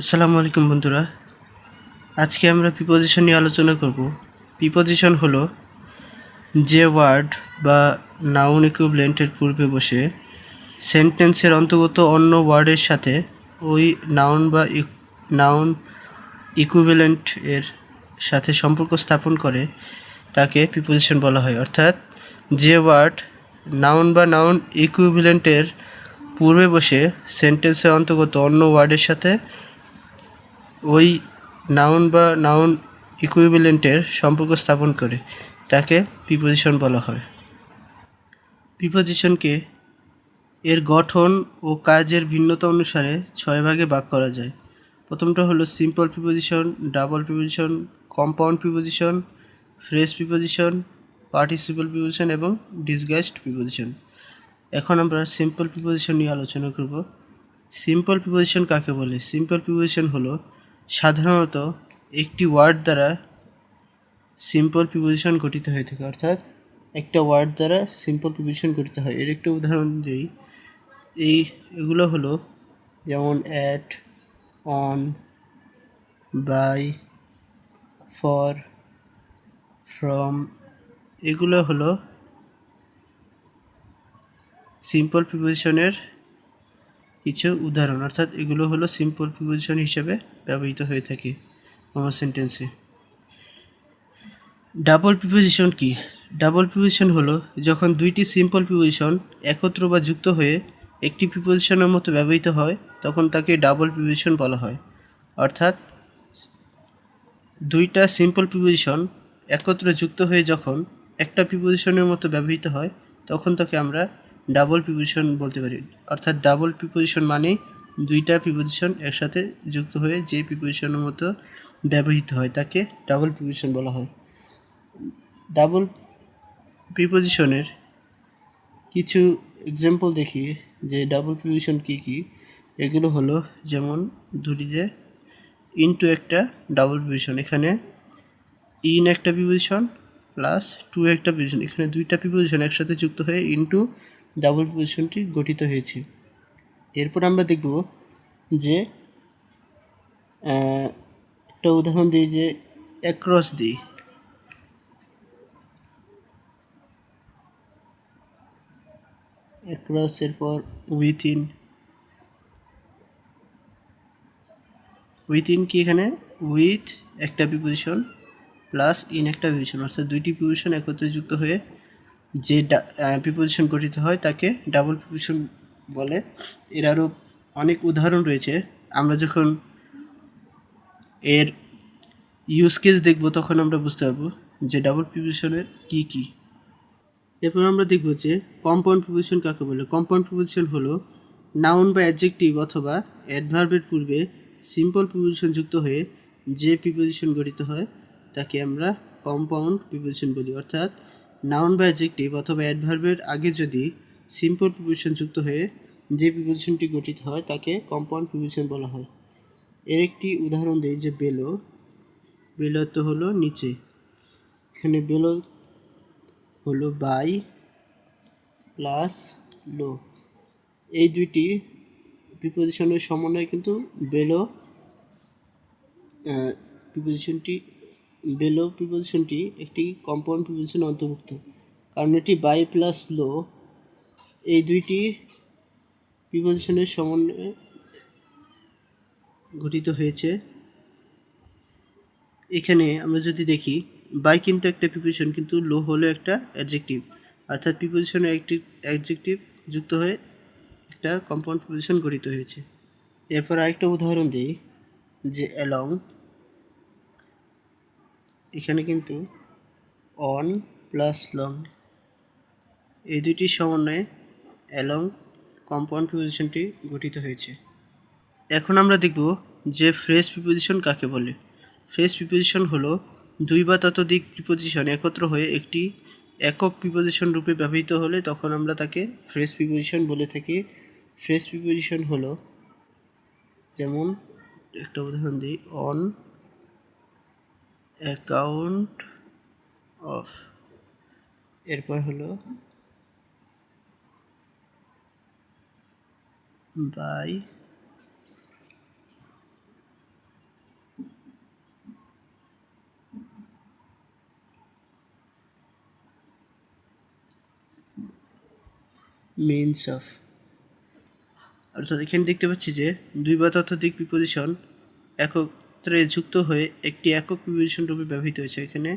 আসসালামু আলাইকুম বন্ধুরা। আজকে আমরা প্রিপোজিশন নিয়ে আলোচনা করব। প্রিপোজিশন হলো যে ওয়ার্ড বা নাউন ইকুইভ্যালেন্টের পূর্বে বসে সেন্টেন্সের অন্তর্গত অন্য ওয়ার্ডের সাথে ওই নাউন বা নাউন ইকুইভ্যালেন্ট এর সাথে সম্পর্ক স্থাপন করে তাকে প্রিপোজিশন বলা হয়। অর্থাৎ যে ওয়ার্ড নাউন বা নাউন ইকুইভ্যালেন্টের পূর্বে বসে সেন্টেন্সের অন্তর্গত অন্য ওয়ার্ডের সাথে ওই নাউন বা নাউন ইকুইভ্যালেন্টের সম্পর্ক স্থাপন করে, তাকে প্রিপোজিশন বলা হয়। প্রিপোজিশনকে এর গঠন ও কাজের ভিন্নতা অনুসারে ছয় ভাগে ভাগ করা যায়। প্রথমটা হলো simple preposition double preposition compound preposition phrase preposition participle preposition এবং ডিসগাইজড প্রিপোজিশন এখন আমরা সিম্পল প্রিপোজিশন নিয়ে আলোচনা করব। সিম্পল প্রিপোজিশন কাকে বলে? সিম্পল প্রিপোজিশন হলো সাধারণত একটি ওয়ার্ড দ্বারা সিম্পল প্রিপোজিশন গঠিত হয়ে থাকে, অর্থাৎ একটা ওয়ার্ড দ্বারা সিম্পল প্রিপোজিশন গঠিত হয়। এর একটা উদাহরণ দিই। এই এগুলো হলো যেমন at on by for from এগুলো হলো সিম্পল প্রিপোজিশনের কিছু উদাহরণ, অর্থাৎ এগুলো হলো সিম্পল প্রিপোজিশন হিসেবে ব্যবহৃত হয়ে থাকে কোনো সেন্টেন্সে ডাবল প্রিপোজিশন কি? ডাবল প্রিপোজিশন হলো যখন দুইটি সিম্পল প্রিপোজিশন একত্র বা যুক্ত হয়ে একটি প্রিপোজিশনের মতো ব্যবহৃত হয়, তখন তাকে ডাবল প্রিপোজিশন বলা হয়। অর্থাৎ দুইটা সিম্পল প্রিপোজিশন একত্র যুক্ত হয়ে যখন একটা প্রিপোজিশনের মতো ব্যবহৃত হয়, তখন তাকে আমরা ডাবল প্রিপোজিশন বলতে পারি। অর্থাৎ ডাবল প্রিপোজিশন মানেই দুইটা প্রিপোজিশন একসাথে যুক্ত হয়ে যে প্রিপোজিশনের মতো ব্যবহৃত হয়, তাকে ডাবল প্রিপোজিশন বলা হয়। ডাবল প্রিপোজিশনের কিছু এক্সাম্পল দেখি, যে ডাবল প্রিপোজিশন কী কী? এগুলো হলো যেমন ধরি যে ইনটু একটা ডাবল প্রিপোজিশন এখানে ইন একটা প্রিপোজিশন প্লাস টু একটা প্রিপোজিশন এখানে দুইটা প্রিপোজিশন একসাথে যুক্ত হয়ে ইনটু ডাবল পজিশনটি গঠিত হয়েছে। এরপর আমরা দেখব যে একটা উদাহরণ দিই যে অ্যাক্রস দিই। অ্যাক্রস এরপর উইথিন উইথিন কি এখানে? উইথ একটা প্রিপোজিশন প্লাস ইন একটা প্রিপোজিশন অর্থাৎ দুইটি প্রিপোজিশন একত্রে যুক্ত হয়ে যে প্রিপোজিশন গঠিত হয়, তাকে ডাবল প্রিপোজিশন বলে। এর আরও অনেক উদাহরণ রয়েছে। আমরা যখন এর ইউজ কেস দেখব, তখন আমরা বুঝতে পারব যে ডাবল প্রিপোজিশনের কী কী। এরপর আমরা দেখব যে কম্পাউন্ড প্রিপোজিশন কাকে বলে। কম্পাউন্ড প্রিপোজিশন হলো নাউন বা অ্যাডজেক্টিভ অথবা অ্যাডভার্বের পূর্বে সিম্পল প্রিপোজিশন যুক্ত হয়ে যে প্রিপোজিশন গঠিত হয়, তাকে আমরা কম্পাউন্ড প্রিপোজিশন বলি। অর্থাৎ নাউন বা অ্যাডজেক্টিভ অথবা অ্যাডভার্বের আগে যদি সিম্পল প্রিপোজিশন যুক্ত হয়ে যে প্রিপোজিশনটি গঠিত হয়, তাকে কম্পাউন্ড প্রিপোজিশন বলা হয়। এর একটি উদাহরণ দিই যে বেলো বেলো তো হলো নিচে। এখানে বেলো হলো বাই প্লাস লো। এই দুইটি প্রিপোজিশনের সমন্বয়ে কিন্তু বেলো প্রিপোজিশনটি বেলো প্রিপোজিশনটি একটি কম্পাউন্ড প্রিপোজিশন অন্তর্ভুক্ত। কারণ এটি বাই প্লাস লো এই দুইটি প্রিপোজিশনের সমন্বয়ে গঠিত হয়েছে। এখানে আমরা যদি দেখি বাই কিন্তু একটা প্রিপোজিশন কিন্তু লো হলো একটা অ্যাডজেক্টিভ অর্থাৎ প্রিপোজিশনে একটি অ্যাডজেক্টিভ যুক্ত হয়ে একটা কম্পাউন্ড প্রিপোজিশন গঠিত হয়েছে। এরপর আরেকটা উদাহরণ দিই, যে অ্যালং এখানে কিন্তু অন প্লাস লং এই দুটি সমন্বয়ে অ্যালং কম্পাউন্ড প্রিপোজিশনটি গঠিত হয়েছে। এখন আমরা দেখব যে ফ্রেশ প্রিপোজিশন কাকে বলে। ফ্রেশ প্রিপোজিশন হলো দুই বা ততোধিক প্রিপোজিশন একত্র হয়ে একটি একক প্রিপোজিশন রূপে ব্যবহৃত হলে তখন আমরা তাকে ফ্রেশ প্রিপোজিশন বলে থাকি। ফ্রেশ প্রিপোজিশন হলো, যেমন একটা উদাহরণ দিই অন অ্যাকাউন্ট অফ এরপর হলো বাই মিনস অফ অর্থাৎ এখানে দেখতে পাচ্ছি যে দুই বা ততোধিক প্রিপোজিশন একত্রে যুক্ত হয়ে একটি একক প্রিপোজিশন রূপে ব্যবহৃত হয়েছে। এখানে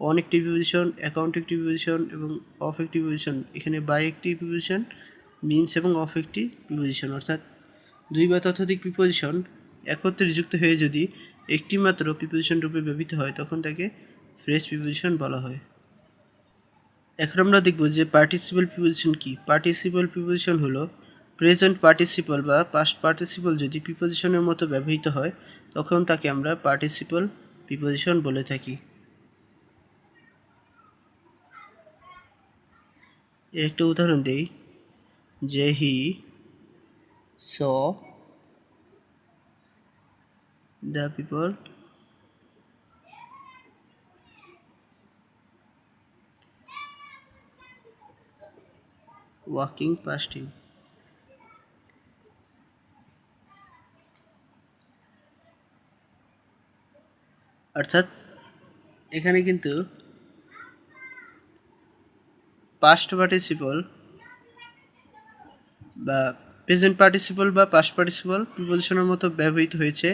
অন একটি প্রিপোজিশন অ্যাকাউন্ট একটি প্রিপোজিশন এবং অফ একটি প্রিপোজিশন এখানে বাই একটি প্রিপোজিশন মিনস এবং অফ একটি প্রিপোজিশন অর্থাৎ দুই বা ততোধিক প্রিপোজিশন একত্রে যুক্ত হয়ে যদি একটি মাত্র প্রিপোজিশন রূপে ব্যবহৃত হয়, তখন তাকে ফ্রেশ প্রিপোজিশন বলা হয়। এখন আমরা দেখব যে পার্টিসিপাল প্রিপোজিশন কি। পার্টিসিপাল প্রিপোজিশন হলো প্রেজেন্ট পার্টিসিপাল বা পাস্ট পার্টিসিপাল যদি প্রিপোজিশনের মতো ব্যবহৃত হয়, তখন তাকে আমরা পার্টিসিপাল প্রিপোজিশন বলে থাকি। এর একটা উদাহরণ দেই। যে he saw the people past him অর্থাৎ এখানে কিন্তু পাস্ট পার্টিসিপল বা প্রেজেন্ট পার্টিসিপল বা পাস্ট পার্টিসিপল প্রিপোজিশনের মতো ব্যবহৃত হয়েছে।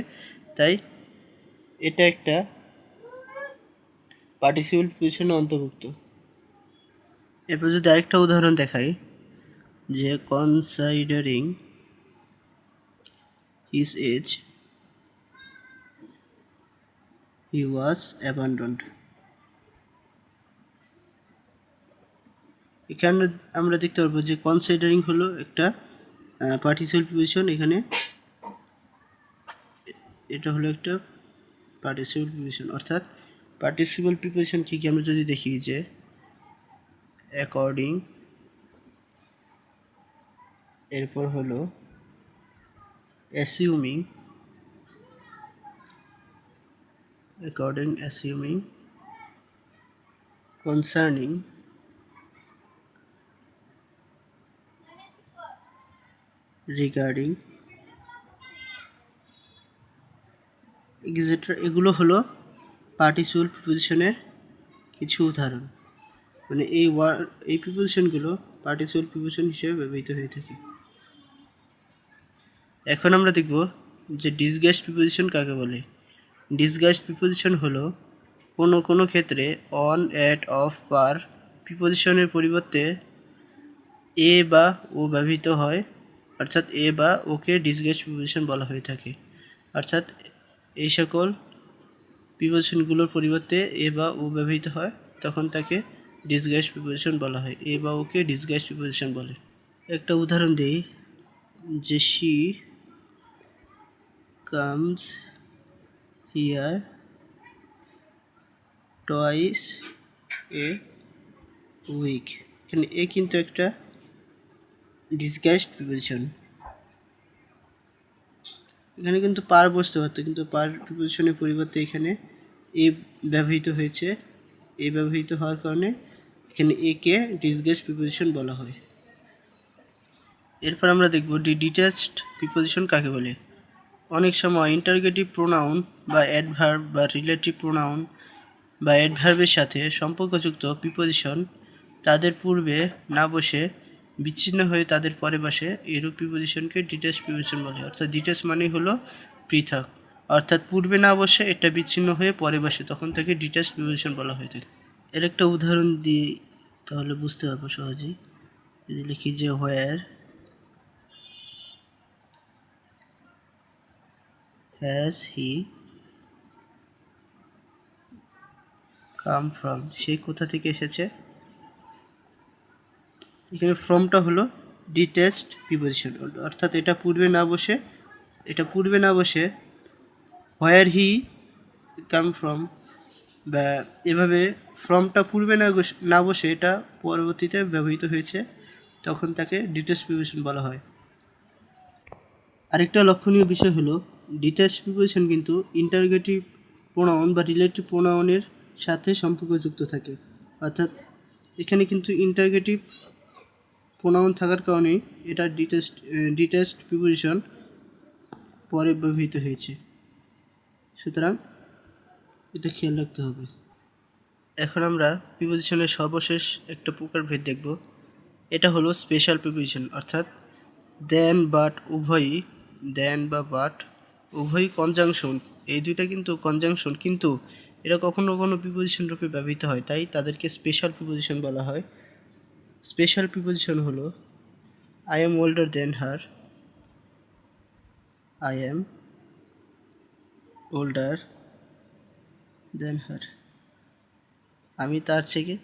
তাই এটা একটা পার্টিসিপল প্রিপোজিশনে অন্তর্ভুক্ত। এরপর যদি আরেকটা উদাহরণ দেখাই, যে considering his age he was abandoned এখানে আমরা দেখতে পারব যে কনসাইডারিং হলো একটা পার্টিসিপাল প্রিপোজিশন এখানে। এটা হলো একটা পার্টিসিপাল প্রিপোজিশন অর্থাৎ পার্টিসিপাল প্রিপোজিশন কি কি আমরা যদি দেখি যে অ্যাকর্ডিং এরপর হলো assuming according assuming concerning regarding etcetera এগুলো হলো পার্টিসিপাল প্রিপোজিশনের কিছু উদাহরণ। মানে এই ওয়ার্ড এই প্রিপোজিশনগুলো পার্টিসিপাল প্রিপোজিশন হিসেবে ব্যবহৃত হয়ে থাকে। এখন আমরা দেখব যে ডিসগাস্ট প্রিপোজিশন কাকে বলে? ডিসগাস্ট প্রিপোজিশন হলো কোনো কোনো ক্ষেত্রে অন অ্যাট অফ পার প্রিপোজিশনের পরিবর্তে এ বা ও ব্যবহৃত হয় অর্থাৎ এ বা ওকে ডিসগাস্ট প্রিপোজিশন বলা হয়ে থাকে। অর্থাৎ এই সকল প্রিপোজিশনগুলোর পরিবর্তে এ বা ও ব্যবহৃত হয়, তখন তাকে ডিসগাইজ প্রিপোজিশন বলা হয়। এ বা ওকে ডিসগাইজ প্রিপোজিশন বলে। একটা উদাহরণ দিই, যে she comes here twice a week এখানে এ কিন্তু একটা ডিসগাইজড প্রিপোজিশন এখানে কিন্তু পার বসতে পারতো, কিন্তু পার প্রিপোজিশনের পরিবর্তে এখানে এ ব্যবহৃত হয়েছে। এ ব্যবহৃত হওয়ার কারণে এখানে একে ডিসগেস প্রিপোজিশন বলা হয়। এরপর আমরা দেখব ডি ডিটাচড প্রিপোজিশন কাকে বলে। অনেক সময় ইন্টারগেটিভ প্রোনাউন বা অ্যাডভার্ব বা রিলেটিভ প্রোনাউন বা অ্যাডভার্বের সাথে সম্পর্কযুক্ত প্রিপোজিশন তাদের পূর্বে না বসে বিচ্ছিন্ন হয়ে তাদের পরে বসে এরূপ প্রিপোজিশনকে ডিটেচ প্রিপোজিশন বলে। অর্থাৎ ডিটেচ মানেই হলো পৃথক। অর্থাৎ পূর্বে না বসে এটা বিচ্ছিন্ন হয়ে পরে বসে তখন তাকে ডিটেচ প্রিপোজিশন বলা হয়ে থাকে। এর একটা উদাহরণ দিই তাহলে বুঝতে পারব সহজেই। যদি লিখি যে where has he come from সে কোথা থেকে এসেছে? এখানে ফর্মটা হলো ডিটেস্ট প্রিপোজিশন অর্থাৎ এটা পূর্বে না বসে, এটা পূর্বে না বসে হোয়ার হি কাম ফ্রম বা এভাবে ফ্রমটা পূর্বে না না বসে এটা পরবর্তীতে ব্যবহৃত হয়েছে, তখন তাকে ডিটেস্ট প্রিপোজিশন বলা হয়। আরেকটা লক্ষণীয় বিষয় হলো ডিটেস্ট প্রিপোজিশন কিন্তু ইন্টারগেটিভ প্রোনাউন বা রিলেটিভ প্রোনাউনের সাথে সম্পর্কযুক্ত থাকে। অর্থাৎ এখানে কিন্তু ইন্টারগেটিভ প্রোনাউন থাকার কারণে এটা ডিটেস্ট ডিটেস্ট প্রিপোজিশন পরে ব্যবহৃত হয়েছে। সুতরাং এটা খেয়াল রাখতে হবে। এখন আমরা প্রিপোজিশনের সর্বশেষ একটা প্রকারভেদ দেখব। এটা হলো স্পেশাল প্রিপোজিশন অর্থাৎ দেন বাট উভয়ই দেন বা বাট উভয়ই কনজাংশন এই দুইটা কিন্তু কনজাংশন কিন্তু এরা কখনো কখনো প্রিপোজিশন রূপে ব্যবহৃত হয়, তাই তাদেরকে স্পেশাল প্রিপোজিশন বলা হয়। স্পেশাল প্রিপোজিশন হলো I am older than her I am older than her আমি তার থেকে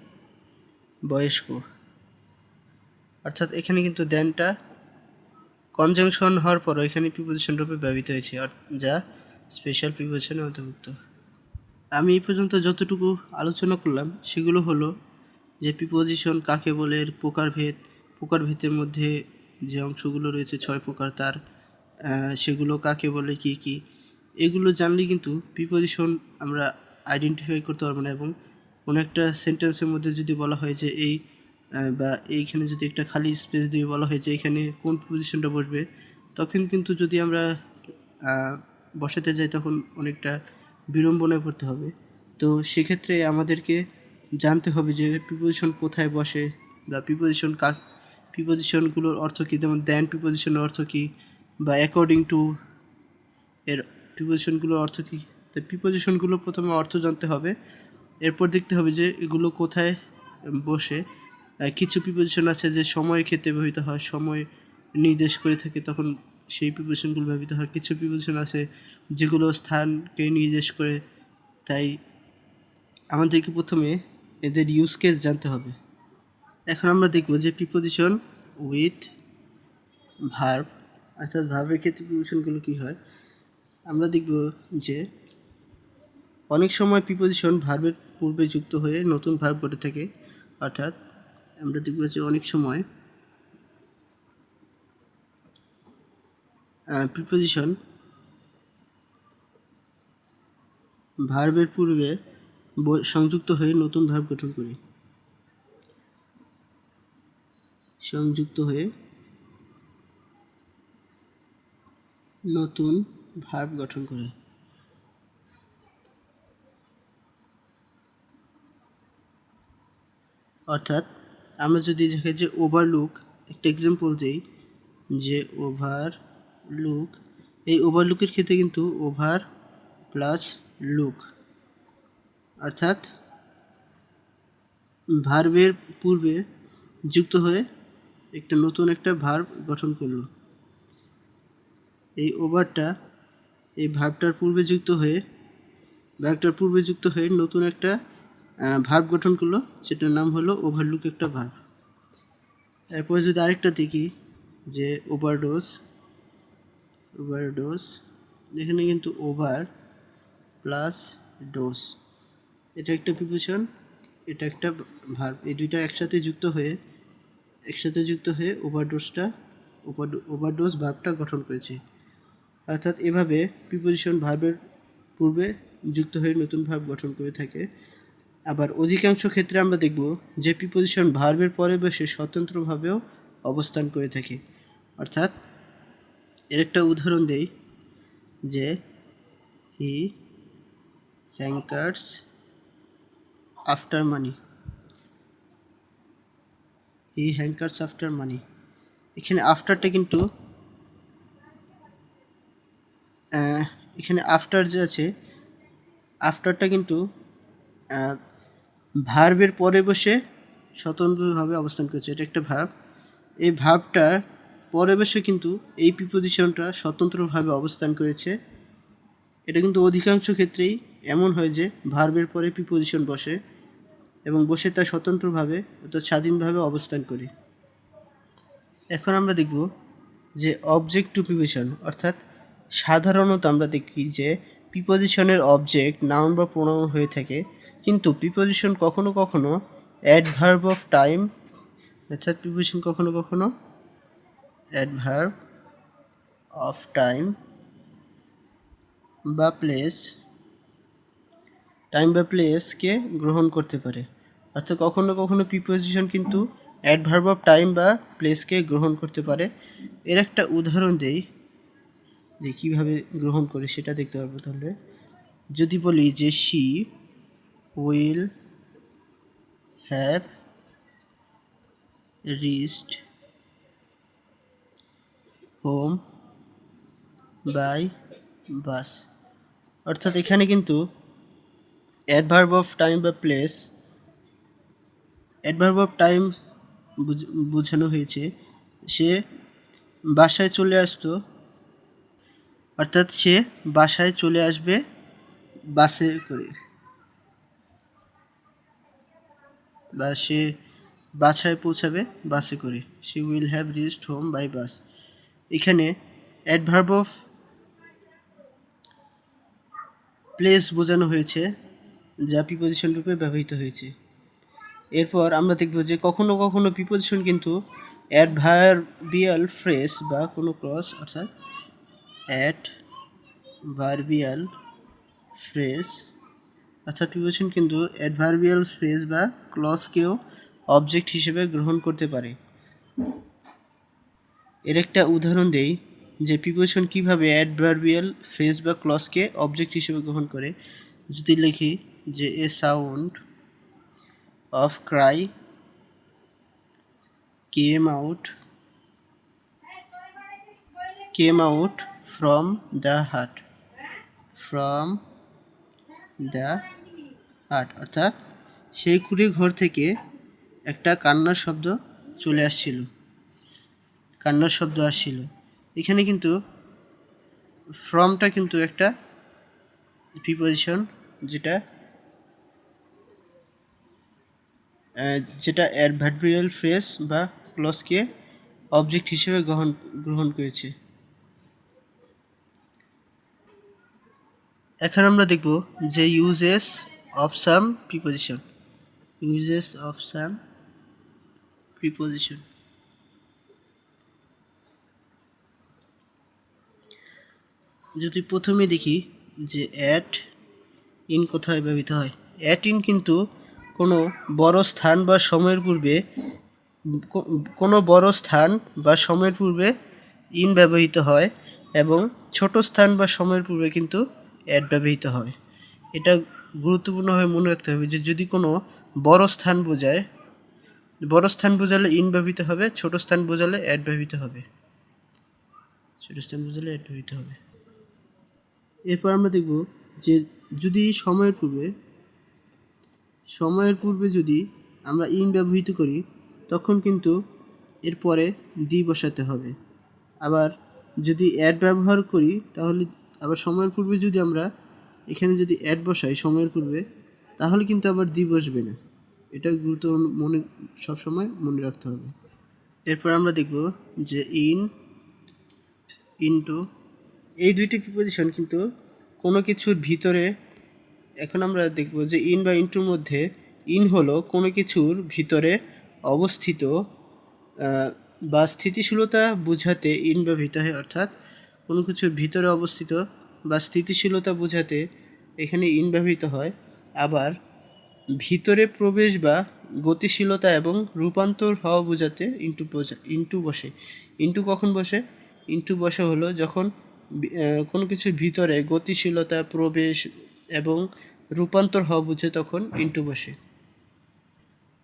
বয়স্ক। অর্থাৎ এখানে কিন্তু দেনটা কনজাংশন হওয়ার পরও এখানে প্রিপোজিশন রূপে ব্যবহৃত হয়েছে যা স্পেশাল প্রিপোজিশনে অন্তর্ভুক্ত। আমি এই পর্যন্ত যতটুকু আলোচনা করলাম, সেগুলো হলো যে প্রিপোজিশন কাকে বলে এর প্রকারভেদ, প্রকারভেদের মধ্যে যে অংশগুলো রয়েছে, ছয় প্রকার তার সেগুলো কাকে বলে, কি কি, এগুলো জানলে কিন্তু প্রিপোজিশন আমরা আইডেন্টিফাই করতে পারব না এবং কোনো একটা সেন্টেন্সের মধ্যে যদি বলা হয় যে এই বা এইখানে যদি একটা খালি স্পেস দিয়ে বলা হয় যে এখানে কোন পজিশনটা বসবে, তখন কিন্তু যদি আমরা বসাতে যাই তখন অনেকটা বিড়ম্বনায় পড়তে হবে। তো সেক্ষেত্রে আমাদেরকে জানতে হবে যে প্রিপোজিশন কোথায় বসে, বা প্রিপোজিশন কাক প্রিপোজিশনগুলোর অর্থ কী? যেমন দেন প্রিপোজিশনের অর্থ কী? বা অ্যাকর্ডিং টু এর প্রিপোজিশনগুলোর অর্থ কী? তো প্রিপোজিশনগুলো প্রথমে অর্থ জানতে হবে। এরপর দেখতে হবে যে এগুলো কোথায় বসে। কিছু প্রিপোজিশন আছে যে সময়ের ক্ষেত্রে ব্যবহৃত হয়, সময় নির্দেশ করে থাকে, তখন সেই প্রিপোজিশনগুলো ব্যবহৃত হয়। কিছু প্রিপোজিশন আছে যেগুলো স্থানকে নির্দেশ করে, তাই আমাদেরকে প্রথমে এদের ইউজ কেস জানতে হবে। এখন আমরা দেখব যে প্রিপোজিশন উইথ ভার্ব অর্থাৎ ভার্বের ক্ষেত্রে প্রিপোজিশনগুলো কী হয়? আমরা দেখব যে অনেক সময় প্রিপোজিশন ভার্বের পূর্বে যুক্ত হয়ে নতুন ভার্ব ঘটে থাকে। অর্থাৎ আমরা দেখব যে অনেক সময় প্রিপোজিশন ভার্বের পূর্বে সংযুক্ত হয়ে নতুন ভার্ব গঠন করে। সংযুক্ত হয়ে নতুন ভার্ব গঠন করে। অর্থাৎ আমরা যদি দেখি যে ওভারলুক একটা এক্সাম্পল দিই যে ওভার লুক এই ওভারলুকের ক্ষেত্রে কিন্তু ওভার প্লাস লুক অর্থাৎ ভার্বের পূর্বে যুক্ত হয়ে একটা নতুন একটা ভার্ব গঠন করল। এই ওভারটা, এই ভার্বটার পূর্বে যুক্ত হয়ে, ভার্বটার পূর্বে যুক্ত হয়ে নতুন একটা ভার্ব গঠন করল, সেটার নাম হলো ওভারলুক একটা ভার্ব। এরপরে যদি আরেকটা দেখি, যে ওভারডোজ ওভারডোজ এখানে কিন্তু ওভার প্লাস ডোজ এটা একটা প্রিপোজিশন এটা একটা ভার্ব এই দুইটা একসাথে যুক্ত হয়ে, একসাথে যুক্ত হয়ে ওভারডোজটা ওভারডোজ ভার্বটা গঠন করেছে। অর্থাৎ এভাবে প্রিপোজিশন ভার্বের পূর্বে যুক্ত হয়ে নতুন ভার্ব গঠন করে থাকে। আবার অধিকাংশ ক্ষেত্রে আমরা দেখব যে প্রিপোজিশন ভার্বের পরে বসে স্বতন্ত্রভাবেও অবস্থান করে থাকে। অর্থাৎ এর একটা উদাহরণ দেই যে he hankers after money he hankers after money এখানে আফটারটা কিন্তু এখানে আফটার যে আছে আফটারটা কিন্তু ভার্বের পরে বসে স্বতন্ত্রভাবে অবস্থান করছে। এটা একটা ভার্ব এই ভার্বটার পরে বসে কিন্তু এই প্রিপোজিশনটা স্বতন্ত্রভাবে অবস্থান করেছে। এটা কিন্তু অধিকাংশ ক্ষেত্রেই এমন হয় যে ভার্বের পরে প্রিপোজিশন বসে। এবং বসে তা স্বতন্ত্রভাবে অর্থাৎ স্বাধীনভাবে অবস্থান করে। এখন আমরা দেখব যে অবজেক্ট টু প্রিপোজিশন অর্থাৎ সাধারণত আমরা দেখি যে প্রিপোজিশনের অবজেক্ট নাউন বা প্রোনাউন হয়ে থাকে, কিন্তু প্রিপোজিশন কখনো কখনো অ্যাডভার্ব অফ টাইম অর্থাৎ প্রিপোজিশন কখনো কখনো অ্যাডভার্ব অফ টাইম বা প্লেস টাইম বা প্লেসকে গ্রহণ করতে পারে। অর্থাৎ কখনো কখনো প্রিপোজিশন কিন্তু অ্যাডভার্ব অফ টাইম বা প্লেসকে গ্রহণ করতে পারে। এর একটা উদাহরণ দেই, যে কীভাবে গ্রহণ করে সেটা দেখতে পারব তাহলে। যদি বলি যে she will have reached home by bus অর্থাৎ এখানে কিন্তু অ্যাডভার্ব অফ টাইম বা প্লেস অ্যাডভার্ব অফ টাইম বোঝানো হয়েছে। সে বাসায় চলে আসতো, অর্থাৎ সে বাসায় চলে আসবে বাসে করে। বা সে বাসায় পৌঁছাবে বাসে করে। She will have reached home by bus এখানে অ্যাডভার্ব অফ প্লেস বোঝানো হয়েছে। যা প্রিপোজিশন রূপে ব্যবহৃত হয়েছে। এরপর আমরা দেখব যে কখনো কখনো প্রিপোজিশন কিন্তু অ্যাডভার্বিয়াল ফ্রেস বা কোনো ক্রস অর্থাৎ অ্যাড ভার্বিয়াল ফ্রেস অর্থাৎ প্রিপোজিশন কিন্তু অ্যাডভার্বিয়াল ফ্রেস বা ক্লসকেও অবজেক্ট হিসেবে গ্রহণ করতে পারে। এর একটা উদাহরণ দেই যে প্রিপোজিশন কীভাবে অ্যাডভার্বিয়াল ফ্রেজ বা ক্লসকে অবজেক্ট হিসেবে গ্রহণ করে। যদি লিখি যে a sound of cry came out came out from the heart, from the heart. অর্থাৎ সেই কুড়ি ঘর থেকে একটা কান্নার শব্দ চলে আসছিল, কান্নার শব্দ আসছিল। এখানে কিন্তু ফ্রমটা কিন্তু একটা প্রিপোজিশন যেটা যেটা অ্যাডভার্বিয়াল ফ্রেস বা ক্লসকে অবজেক্ট হিসেবে গ্রহণ গ্রহণ করেছে। এখন আমরা দেখব যে uses of some preposition uses of some preposition যদি প্রথমে দেখি যে অ্যাট ইন কোথায় ব্যবহৃত হয় অ্যাট ইন কিন্তু কোনো বড় স্থান বা সময়ের পূর্বে কোনো বড় স্থান বা সময়ের পূর্বে ইন ব্যবহৃত হয় এবং ছোট স্থান বা সময়ের পূর্বে কিন্তু অ্যাড ব্যবহৃত হয়। এটা গুরুত্বপূর্ণভাবে মনে রাখতে হবে যে যদি কোনো বড় স্থান বোঝায়, বড় স্থান বোঝালে ইন ব্যবহৃত হবে, ছোট স্থান বোঝালে অ্যাড ব্যবহৃত হবে। ছোট স্থান বোঝালে অ্যাড ব্যবহৃত হবে। এরপর আমরা দেখব যে যদি সময়ের পূর্বে সময়ের পূর্বে যদি আমরা ইন ব্যবহৃত করি, তখন কিন্তু এরপরে দি বসাতে হবে। আবার যদি অ্যাড ব্যবহার করি, তাহলে আবার সময়ের পূর্বে যদি আমরা এখানে যদি অ্যাড বসাই সময়ের পূর্বে, তাহলে কিন্তু আবার দি বসবে না। এটা গুরুত্ব মনে সবসময় মনে রাখতে হবে। এরপর আমরা দেখব যে ইন ইনটু এই দুইটি প্রিপোজিশন কিন্তু কোনো কিছুর ভিতরে এখন আমরা দেখব যে ইন বা ইনটুর মধ্যে ইন হলো কোনো কিছুর ভিতরে অবস্থিত বা স্থিতিশীলতা বোঝাতে ইন ব্যবহৃত হয়, অর্থাৎ কোনো কিছুর ভিতরে অবস্থিত বা স্থিতিশীলতা বোঝাতে এখানে ইন ব্যবহৃত হয়। আবার ভিতরে প্রবেশ বা গতিশীলতা এবং রূপান্তর হওয়া বোঝাতে ইন্টু ইন্টু বসে। ইন্টু কখন বসে? ইন্টু বসে হলো যখন কোনো কিছুর ভিতরে গতিশীলতা, প্রবেশ এবং রূপান্তর হওয়া বুঝে তখন ইন্টু বসে।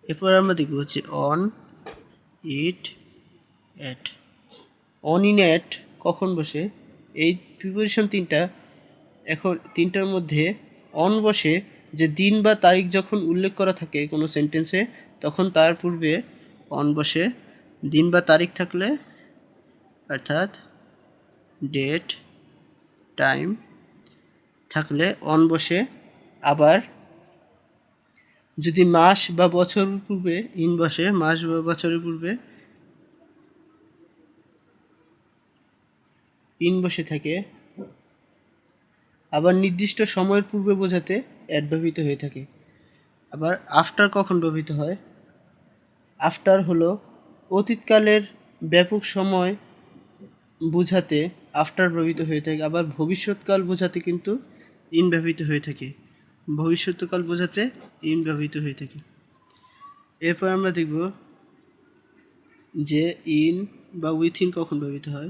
এরপর আমরা দেখব হচ্ছে on it at on in at কখন বসে? এই প্রিপোজিশন তিনটা এখন তিনটার মধ্যে অন বসে যে দিন বা তারিখ যখন উল্লেখ করা থাকে কোনো সেন্টেন্সে তখন তার পূর্বে অন বসে। দিন বা তারিখ থাকলে, অর্থাৎ ডেট টাইম থাকলে অন বসে আবার যদি মাস বা বছর পূর্বে ইন বসে, মাস বা বছরের পূর্বে ইন বসে থাকে, আবার নির্দিষ্ট সময়ের পূর্বে বোঝাতে অ্যাড ব্যবহৃত হয়ে থাকে। আবার আফটার কখন ব্যবহৃত হয়? আফটার হলো অতীতকালের ব্যাপক সময় বোঝাতে আফটার ব্যবহৃত হয়ে থাকে, আবার ভবিষ্যৎকাল বোঝাতে কিন্তু ইন ব্যবহৃত হয়ে থাকে। ভবিষ্যৎকাল বোঝাতে ইন ব্যবহৃত হয়ে থাকে। এরপর আমরা দেখব যে ইন বা উইথিন কখন ব্যবহৃত হয়।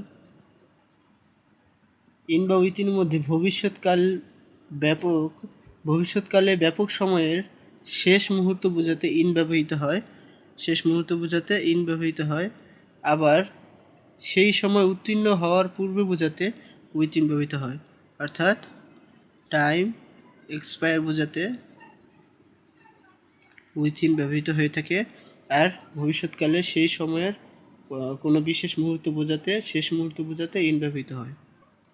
ইন বা উইথিনের মধ্যে ভবিষ্যৎকাল ব্যাপক, ভবিষ্যৎকালে ব্যাপক সময়ের শেষ মুহূর্ত বোঝাতে ইন ব্যবহৃত হয়। শেষ মুহূর্ত বোঝাতে ইন ব্যবহৃত হয়। আবার সেই সময় উত্তীর্ণ হওয়ার পূর্বে বোঝাতে উইথ ইন ব্যবহৃত হয়। অর্থাৎ টাইম এক্সপায়ার বোঝাতে উইথিন ব্যবহৃত হয়ে থাকে আর ভবিষ্যৎকালে সেই সময়ের কোনো বিশেষ মুহূর্ত বোঝাতে, শেষ মুহূর্ত বোঝাতে ইন ব্যবহৃত হয়।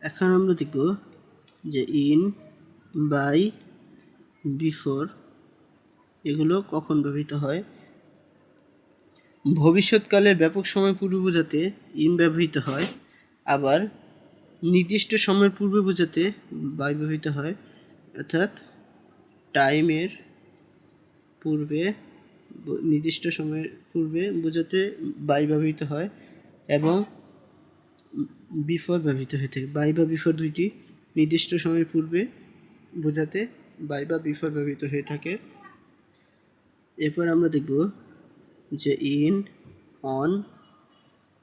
এখন আমরা দেখব যে ইন বাই বিফোর এগুলো কখন ব্যবহৃত হয়। ভবিষ্যৎকালের ব্যাপক সময় পূর্বে বোঝাতে ইন ব্যবহৃত হয়, আবার নির্দিষ্ট সময়ের পূর্বে বোঝাতে বাই ব্যবহৃত হয়, অর্থাৎ টাইমের পূর্বে নির্দিষ্ট সময়ের পূর্বে বোঝাতে বাই ব্যবহৃত হয় এবং বিফোর ব্যবহৃত হয়ে থাকে। বাই বা বিফোর দুইটি নির্দিষ্ট সময়ের পূর্বে বোঝাতে বাই বা বিফোর ব্যবহৃত হয়ে থাকে। এরপর আমরা দেখব যে ইন অন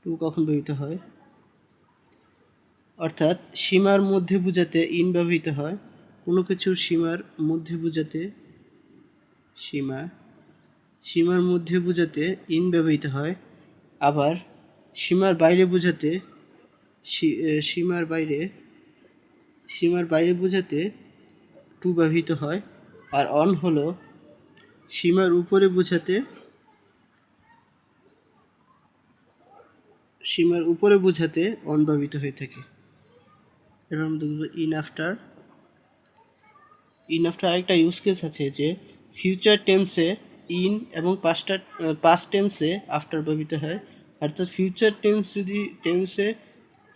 টু কখন ব্যবহৃত হয়? অর্থাৎ সীমার মধ্যে বোঝাতে ইন ব্যবহৃত হয়। কোনো কিছুর সীমার মধ্যে বোঝাতে সীমা, সীমার মধ্যে বোঝাতে ইন ব্যবহৃত হয়। আবার সীমার বাইরে বোঝাতে সীমার বাইরে সীমার বাইরে বোঝাতে টু ব্যবহৃত হয়। আর অন হলো সীমার উপরে বোঝাতে সীমার উপরে বোঝাতে অন ব্যবহৃত হয়ে থাকে। এবার আমরা দেখব ইন আফটার। ইন আফটার আরেকটা ইউজ কেস আছে যে ফিউচার টেন্সে ইন এবং পাস্টার পাস্ট টেন্সে আফটার ব্যবহৃত হয়। অর্থাৎ ফিউচার টেন্স যদি টেন্সে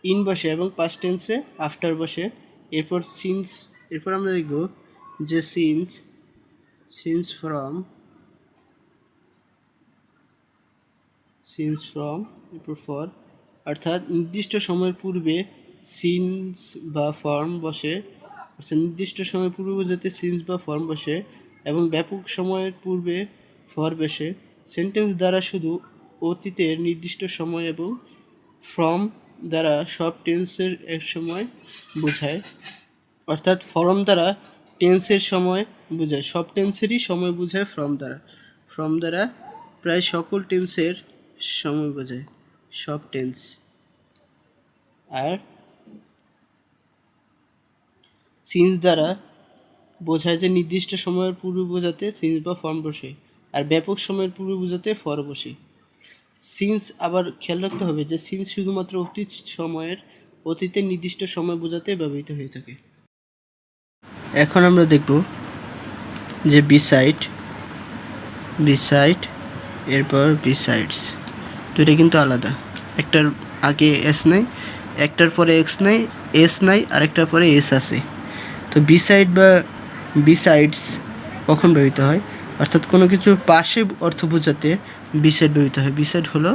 ইন বসে এবং পাস্ট টেন্সে আফটার বসে, এরপর সিন্স এরপর আমরা দেখব যে since since from since from এরপর ফর অর্থাৎ নির্দিষ্ট সময়ের পূর্বে সিন্স বা ফর্ম বসে, অর্থাৎ নির্দিষ্ট সময়ের পূর্বে বোঝাতে সিন্স বা ফর্ম বসে এবং ব্যাপক সময়ের পূর্বে ফর বসে, সেন্টেন্স দ্বারা শুধু অতীতের নির্দিষ্ট সময় এবং ফর্ম দ্বারা সব টেন্সের এক সময় বোঝায়। অর্থাৎ ফর্ম দ্বারা টেন্সের সময় বোঝায়, সব টেন্সেরই সময় বোঝায় ফর্ম দ্বারা। ফর্ম দ্বারা প্রায় সকল টেন্সের সময় বোঝায়, সব টেন্স। আর সিন্স দ্বারা বোঝায় যে নির্দিষ্ট সময়ের পূর্বে বোঝাতে সিন্স বা ফর্ম বসে আর ব্যাপক সময়ের পূর্বে বোঝাতে ফর বসে। সিন্স আবার খেয়াল রাখতে হবে যে সিন্স শুধুমাত্র অতীত সময়ের অতীতে নির্দিষ্ট সময় বোঝাতে ব্যবহৃত হয়ে থাকে। এখন আমরা দেখব যে বিসাইড বিসাইড এরপর বিসাইডস দুইটা কিন্তু আলাদা। একটার আগে এস নাই, একটার পরে এক্স নাই এস নাই, আরেকটার পরে এস আছে। তো বিসাইড বা বিসাইডস কখন ব্যবহৃত হয়? অর্থাৎ কোনো কিছুর পাশে অর্থ বোঝাতে বিসাইড ব্যবহৃত হয়। বিসাইড হলো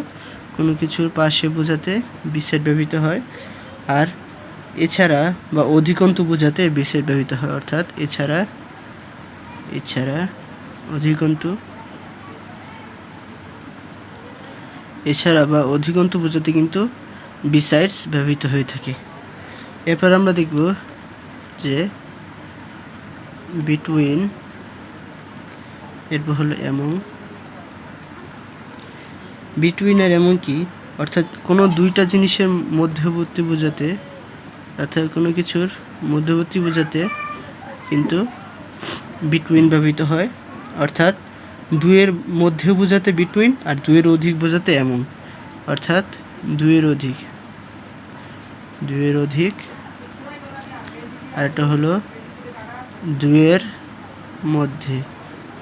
কোনো কিছুর পাশে বোঝাতে বিসাইড ব্যবহৃত হয়। আর এছাড়া বা অধিকন্তু বোঝাতে বিসাইড ব্যবহৃত হয়। অর্থাৎ এছাড়া এছাড়া অধিকন্তু, এছাড়া বা অধিকন্তু বোঝাতে কিন্তু বিসাইডস ব্যবহৃত হয়ে থাকে। এরপর আমরা দেখব যে বিটুইন এরপর হলো এমন বিটুইন আর এমন কি? অর্থাৎ কোনো দুইটা জিনিসের মধ্যবর্তী বোঝাতে, অর্থাৎ কোনো কিছুর মধ্যবর্তী বোঝাতে কিন্তু বিটুইন ব্যবহৃত হয়। অর্থাৎ দুইয়ের মধ্যে বোঝাতে বিটুইন আর দুয়ের অধিক বোঝাতে এমন অর্থাৎ দুইয়ের অধিক দুইয়ের অধিক, আর এটা হলো দুইয়ের মধ্যে।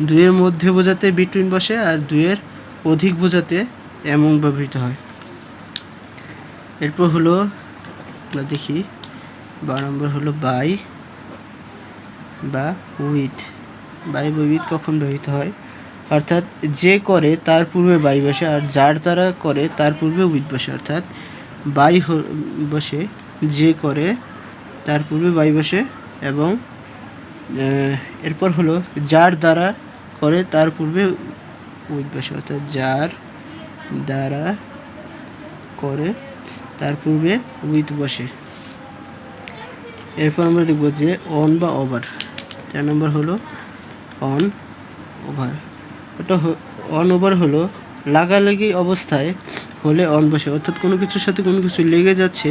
দুইয়ের মধ্যে বোঝাতে বিটুইন বসে আর দুয়ের অধিক বোঝাতে এমন ব্যবহৃত হয়। এরপর হলো, আমরা দেখি, বারো নম্বর হলো বাই বা উইথ বাই বা উইথ কখন ব্যবহৃত হয়? অর্থাৎ যে করে তার পূর্বে বাই বসে আর যার দ্বারা করে তার পূর্বে উইথ বসে। অর্থাৎ বাই বসে যে করে তার পূর্বে বাই বসে এবং এরপর হলো যার দ্বারা করে তার পূর্বে বসে অর্থাৎ যার দ্বারা করে তার পূর্বে উইথ বসে। এরপর আমরা দেখব যে অন বা ওভার চার নম্বর হলো অন ওভার ওটা অন ওভার হলো লাগালাগি অবস্থায় হলে অন বসে, অর্থাৎ কোনো কিছুর সাথে কোনো কিছু লেগে যাচ্ছে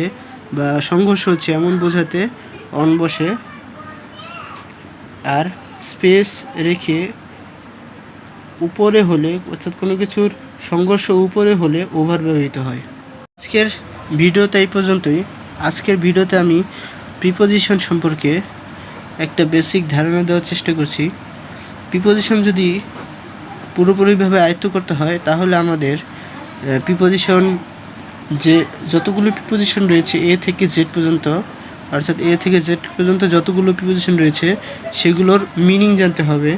বা সংঘর্ষ হচ্ছে এমন বোঝাতে অন বসে আর স্পেস রেখে উপরে হলে, অর্থাৎ কোনো কিছুর সংঘর্ষ উপরে হলে ওভার ব্যবহৃত হয়। আজকের ভিডিওতে এই পর্যন্তই। আজকের ভিডিওতে আমি প্রিপোজিশন সম্পর্কে একটা বেসিক ধারণা দেওয়ার চেষ্টা করছি। প্রিপোজিশন যদি পুরোপুরিভাবে আয়ত্ত করতে হয়, তাহলে আমাদের প্রিপোজিশন যে যতগুলো প্রিপোজিশন রয়েছে এ থেকে জেড পর্যন্ত অর্থাৎ এ থেকে জেড পর্যন্ত যতগুলো প্রিপোজিশন রয়েছে, সেগুলোর মিনিং জানতে হবে।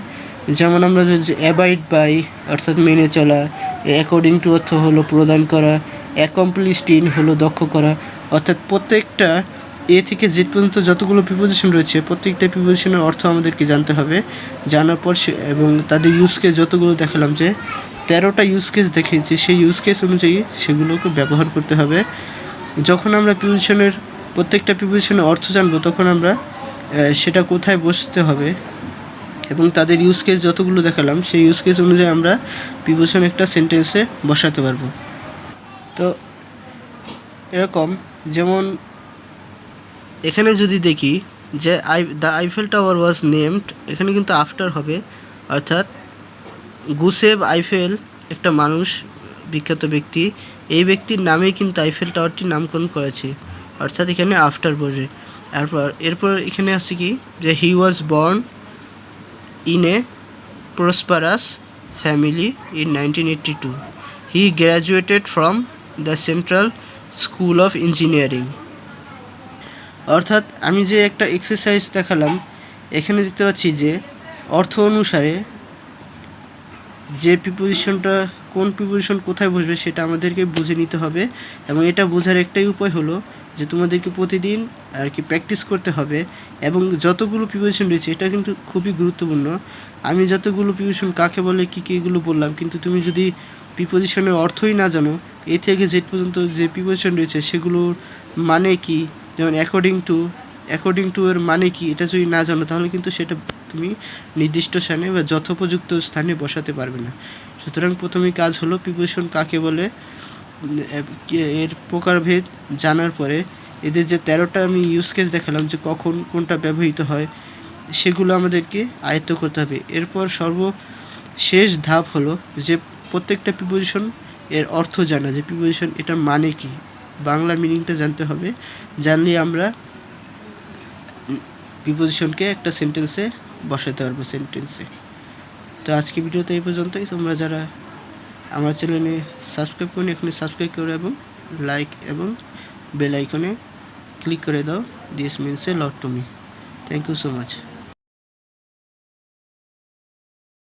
যেমন আমরা অ্যাবাইড বাই অর্থাৎ মেনে চলা অ্যাকর্ডিং টু অর্থ হলো প্রদান করা অ্যাকমপ্লিশড ইন হলো দক্ষ করা। অর্থাৎ প্রত্যেকটা এ থেকে জেড পর্যন্ত যতগুলো প্রিপোজিশন রয়েছে, প্রত্যেকটা প্রিপোজিশনের অর্থ আমাদেরকে জানতে হবে। জানার পর সে, এবং তাদের ইউজ কেস যতগুলো দেখালাম যে, তেরোটা ইউজ কেস দেখিয়েছি, সেই ইউজ কেস অনুযায়ী সেগুলোকে ব্যবহার করতে হবে। যখন আমরা প্রিপোজিশনের প্রত্যেকটা প্রিপোজিশনের অর্থ জানব, তখন আমরা সেটা কোথায় বসতে হবে এবং তাদের ইউজ কেস যতগুলো দেখালাম, সেই ইউজ কেস অনুযায়ী আমরা প্রিপোজিশন একটা সেন্টেন্সে বসাতে পারব। তো, এরকম, যেমন, এখানে যদি দেখি যে I the Eiffel Tower was named এখানে কিন্তু আফটার হবে, অর্থাৎ গুসেব আইফেল একটা মানুষ, বিখ্যাত ব্যক্তি, এই ব্যক্তির নামেই কিন্তু আইফেল টাওয়ারটি নামকরণ করেছে। অর্থাৎ এখানে আফটার বসে। এরপর এরপর এখানে আছে কি? যে he was born in a prosperous family in nineteen eighty two he graduated from the Central School of Engineering অর্থাৎ আমি যে একটা এক্সারসাইজ দেখালাম, এখানে দেখতে পাচ্ছি যে অর্থ অনুসারে যে প্রিপোজিশনটা কোন প্রিপোজিশন কোথায় বসবে সেটা আমাদেরকে বুঝে নিতে হবে এবং এটা বোঝার একটাই উপায় হলো যে তোমাদেরকে প্রতিদিন আর কি প্র্যাকটিস করতে হবে এবং যতগুলো প্রিপোজিশন রয়েছে, এটা কিন্তু খুবই গুরুত্বপূর্ণ। আমি যতগুলো প্রিপোজিশন কাকে বলে, কী কী এগুলো বললাম, কিন্তু তুমি যদি প্রিপোজিশনের অর্থই না জানো, এ থেকে জেড পর্যন্ত যে প্রিপোজিশন রয়েছে, সেগুলোর মানে কি? যেমন অ্যাকর্ডিং টু অ্যাকর্ডিং টু এর মানে কি? এটা যদি না জানো, তাহলে কিন্তু সেটা তুমি নির্দিষ্ট স্থানে বা যথোপযুক্ত স্থানে বসাতে পারবে না। সুতরাং প্রথমে কাজ হলো প্রিপোজিশন কাকে বলে এর প্রকারভেদ জানার পরে এদের যে তেরোটা আমি ইউজ কেস দেখালাম যে কখন কোনটা ব্যবহৃত হয়, সেগুলো আমাদেরকে আয়ত্ত করতে হবে। এরপর সর্বশেষ ধাপ হলো যে প্রত্যেকটা প্রিপোজিশন এর অর্থ জানা, যে প্রিপোজিশন এটার মানে কি। বাংলা মিনিংটা জানতে হবে। জানলে আমরা প্রিপোজিশনকে একটা সেন্টেন্সে বসাতে পারব সেন্টেন্সে তো আজকে ভিডিওতে এই পর্যন্তই। তোমরা যারা আমার চ্যানেলে সাবস্ক্রাইব করুন এখানে সাবস্ক্রাইব করে এবং লাইক এবং বেল আইকনে ক্লিক করে দাও this means a lot to me thank you so much